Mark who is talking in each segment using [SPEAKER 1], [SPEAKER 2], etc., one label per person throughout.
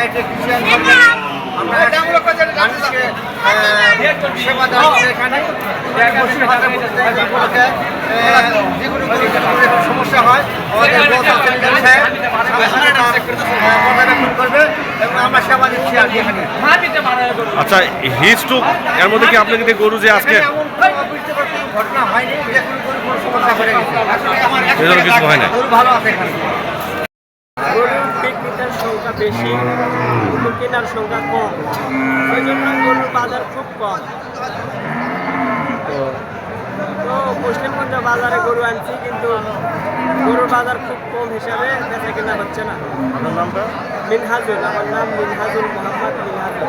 [SPEAKER 1] ধর্মের মানুষকে সেবা দেওয়া এখানে। সমস্যা হয়
[SPEAKER 2] আচ্ছা হিস্টুক এর মধ্যে কি আপনাকে দিয়ে গরু যে আজকে
[SPEAKER 1] ঘটনা হয়নি যে কোনো কোনো কোনো সমস্যা ঘটে গেছে।
[SPEAKER 2] কিছু হয় না?
[SPEAKER 1] ভালো আছে এখানে।
[SPEAKER 3] সংখ্যা বেশি কিন্তু কেনার সংখ্যা কম। সেই জন্য গরুর বাজার খুব কম। তো মুসলিমগঞ্জ বাজারে গরু আনছি কিন্তু গরুর বাজার খুব কম হিসাবে বেচা কেনা হচ্ছে না।
[SPEAKER 2] আপনার নামটা?
[SPEAKER 3] মিনহাজুল আমার নাম মিনহাজুল মোহাম্মদ মিনহাজুল।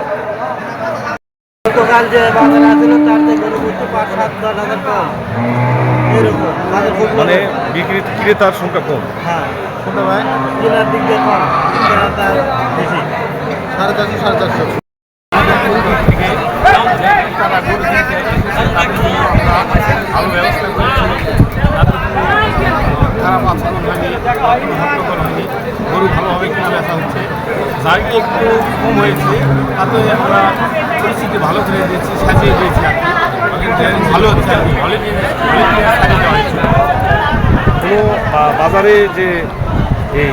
[SPEAKER 1] গতকাল যে বাজার আছিল তার যে গরু করতে পাঁচ সাত দশ হাজার কম। এরকম খুব
[SPEAKER 2] মানে বিক্রি ক্রেতার সংখ্যা কম।
[SPEAKER 1] হ্যাঁ। কোনটা ভাই কেনার দিক দিয়ে কম কেনাটা বেশি সাড়ে চারশো সাড়ে চারশো
[SPEAKER 4] ভালো ব্যবস্থা করেছি খারাপ আচরণ হয়নি হট্টগোল হয়নি গরু ভালোভাবে কেনা বেচা হচ্ছে জায়গা একটু কম হয়েছে তাতে আমরা পরিস্থিতি ভালো করে দিয়েছি সাজিয়ে দিয়েছি আর কি ভালো হচ্ছে আর কি অলরেডি সাজিয়ে দেওয়া হয়েছে
[SPEAKER 2] কোনো বাজারে যে এই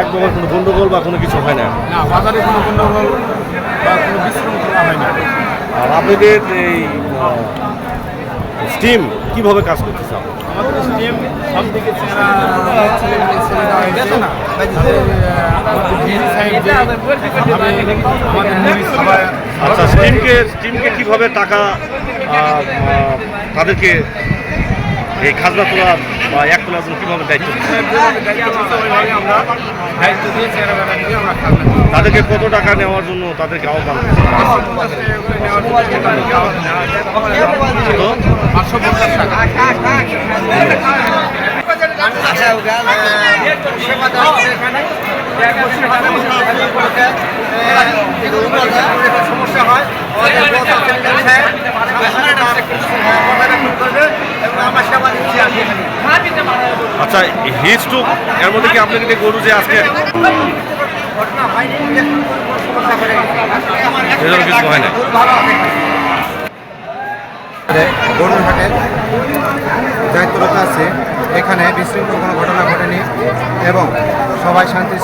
[SPEAKER 2] এক নম্বর কোনো গন্ডগোল বা কোনো কিছু হয় না?
[SPEAKER 4] না বাজারে কোনো গণ্ডগোল বা কোনো বিশৃঙ্খলা হয় না।
[SPEAKER 2] আর আপনাদের এই স্টিম কীভাবে কাজ করতেছে?
[SPEAKER 4] আমাদের স্টেম সব দিকে না।
[SPEAKER 2] আচ্ছা স্টিমকে স্টিমকে কীভাবে টাকা তাদেরকে এই খাজনা তোলা বা এক তোলার জন্য কীভাবে দায়িত্ব। তাদেরকে কত টাকা নেওয়ার জন্য তাদেরকে আহ্বান করছে? কত?
[SPEAKER 4] পাঁচশো পঞ্চাশ টাকা
[SPEAKER 1] আচ্ছা ওটা সেবা দেওয়া হচ্ছে এখানে মুসলিম ভাষা উপলক্ষে আহ, যেগুলো কোনো সমস্যা হয় আমাদের বহুত অসুবিধা সাহেব পর্যবেক্ষণ করবে এবং আমরা সেবা দিচ্ছি আর কি এখানে
[SPEAKER 2] আচ্ছা হিস্টুক এর মধ্যে কি আপনাকে দিয়ে গরু যে আজকে
[SPEAKER 1] যে গরুর হাটে দায়িত্বরত আছে। এখানে বিশৃঙ্খল কোনো ঘটনা ঘটেনি এবং সবাই শান্তি